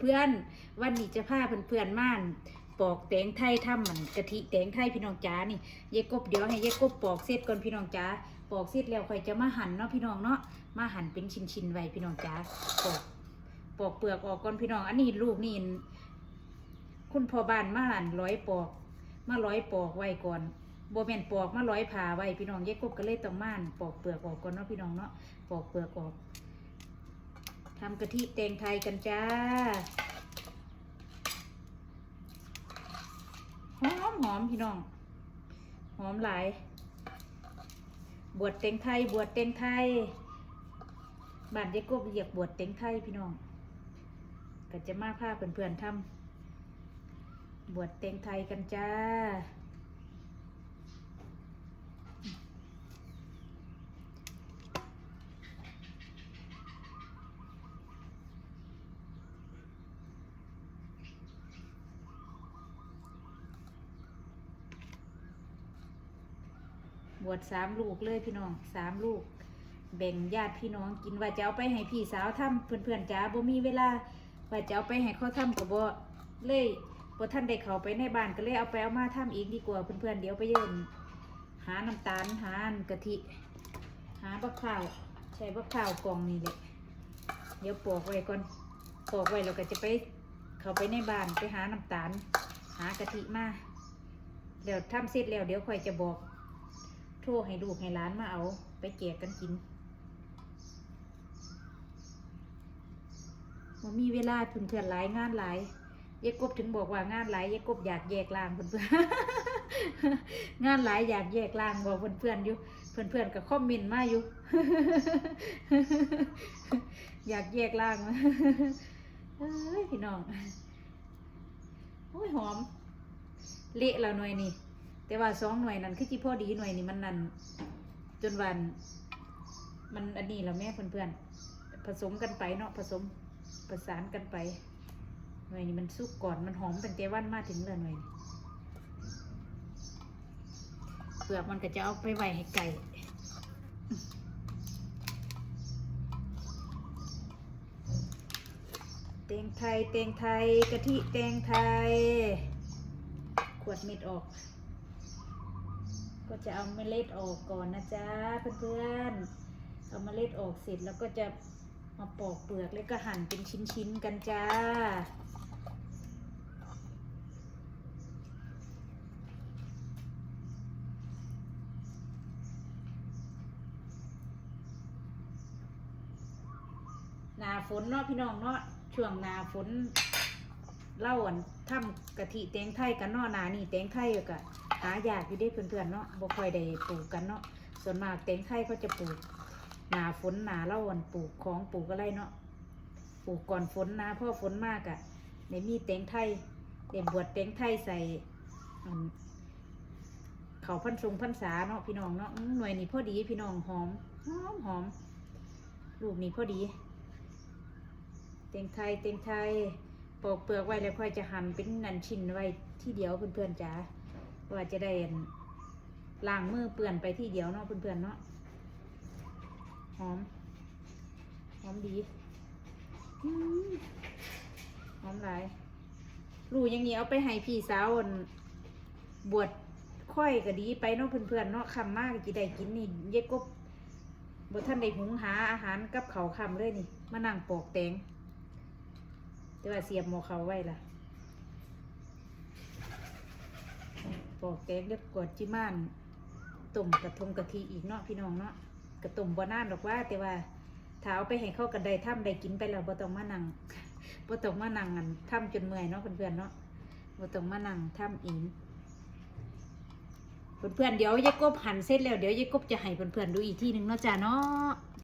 เพื่อนๆ วันนี้จะพาเพื่อนๆม่านปอกแตงไทยทำมันกะทิแตงไทยพี่น้องจ๋านี่ยายกบเดี๋ยวให้ยายกบปอกเสร็จก่อนพี่น้องจ๋าปอกเสร็จแล้วค่อยจะมาหั่นเนาะพี่น้องเนาะมาหั่นเป็นชิ้นๆไว้พี่น้องจ๋าปอกปอกเปลือกออกก่อนพี่น้องอันนี้ลูกนี่คุณพ่อบ้านมาหั่นร้อยปอก มาร้อยปอกไว้ก่อนโบแมนปอกมาร้อยผ่าไว้พี่น้องยายกบก็เลยต้องม่านปอกเปลือกออกก่อนเนาะพี่น้องเนาะปอกเปลือกออก ทำกะทิแตงไทยกันจ้าหอมหอมพี่น้อง หอมหลาย บวชเตงไทย บวชเตงไทยบ้านยายกบเรียกบวชเตงไทยพี่น้องก็จะมาพาเพื่อนๆทำบวชเตงไทยกันจ้า บวชสามลูกเลยพี่น้องสามลูก แบ่งญาติพี่น้องกินว่าจะเอาไปให้พี่สาวทำเพื่อนๆจ้าบ่มีเวลาว่าจะเอาไปให้เขาทำกับบ่เลยบ่ท่านได้เขาไปในบ้านก็เลยเอาไปเอามาทำอีกดีกว่าเพื่อนๆเดี๋ยวไปเยินหาน้ำตาลหานกะทิ หาบักข้าวใช้บักข้าวกล่องนี่แหละเดี๋ยวปอกไว้ก่อนปอกไว้แล้วก็จะไปเขาไปในบ้านไปหาน้ำตาล หากะทิมาเดี๋ยวทำเสร็จแล้วเดี๋ยวค่อยจะบอก โทรให้ลูกให้ร้านมาเอา ไปแจกกันกินมันมีเวลาเพื่อนๆหลายงานหลายยายกบถึงบอกว่างานหลายยายกบอยากแยกล่างเพื่อนๆงานหลายอยากแยกล่างบอกเพื่อนๆอนอยู่ เพื่อนๆกับคอมเมนต์มาอยู่ อยากแยกล่างเอ้ยพี่น้องโอ้ยหอม เละแล้วหน่วยนี่ แต่ว่าสองหน่วยนั้นคือที่พอดีหน่วยนี่มันนั่นจนวันมันอันนี้แล้วแม่เพื่อนๆผสมกันไปเนาะผสมประสานกันไป หน่วยนี้มันสุกก่อนมันหอมตั้งแต่วันมาถึงเลยหน่วยเปลือกมันก็จะเอาไปไว้ให้ไก่เตงไทยเตงไทยกะทิเตงไทย ขวดเม็ดออก ก็จะเอาเมล็ดออกก่อนนะจ๊ะเพื่อนๆ เอาเมล็ดออกเสร็จแล้วก็จะมาปอกเปลือกแล้วก็หั่นเป็นชิ้นๆกันจ้า หนาฝนเนาะพี่น้องเนาะช่วงหนาฝน เล่าอันทำกะทิแตงไทยกันเนาะหนานี่แตงไทยก็หายากอยู่ได้เพื่อนๆเนาะบ่ค่อยได้ปลูกกันเนาะส่วนมากแตงไทยเขาจะปลูกหนาฝนหนาเล่าอันปลูกของปลูกอะไรเนาะปลูกก่อนฝนนะเพราะฝนมากอะในมีแตงไทยเด็บวชแตงไทยใส่เขาพันทรงพันษาเนาะพี่น้องเนาะหน่วยนี้พอดีพี่น้องหอมหอมหอมลูกนี้พอดีเต็งไทยเต็งไทย ปอกเปลือกไว้แล้วค่อยจะหั่นเป็นนันชิ้นไว้ที่เดียวเพื่อนๆจ๋าว่าจะได้ล้างมือเปื่อนไปที่เดียวเนาะเพื่อนๆเนาะหอมหอมดีอืมหอมหลายรูอยังนี้เอาไปให้พี่สาวบวชค่อยก็ดีไปเนาะเพื่อนๆเนาะคำมากจะได้กินนี่เย็กกบบท่านได้หุงหาอาหารกับเขาคำเลยนี่ มานั่งปอกแตง แต่ว่าเสียบหมอเขาไว้ล่ะปอกแกงเรียบกวดจิม่านต้มกระทงกะทิอีกเนาะพี่น้องเนาะกระต้มบ่นานหรอกว่า แต่ว่าถ้าเอาไปให้เข้ากันได้ทำได้กินไปแล้วบ่ต้องมานั่งบ่ต้องมานั่งอันทำจนเมื่อยเนาะเพื่อนๆเนาะบ่ต้องมานั่งทำอีกเพื่อนๆเดี๋ยวยายกบหั่นเสร็จแล้วเดี๋ยวยายกบจะให้เพื่อนๆดูอีกทีหนึ่งเนาะจ้าเนาะ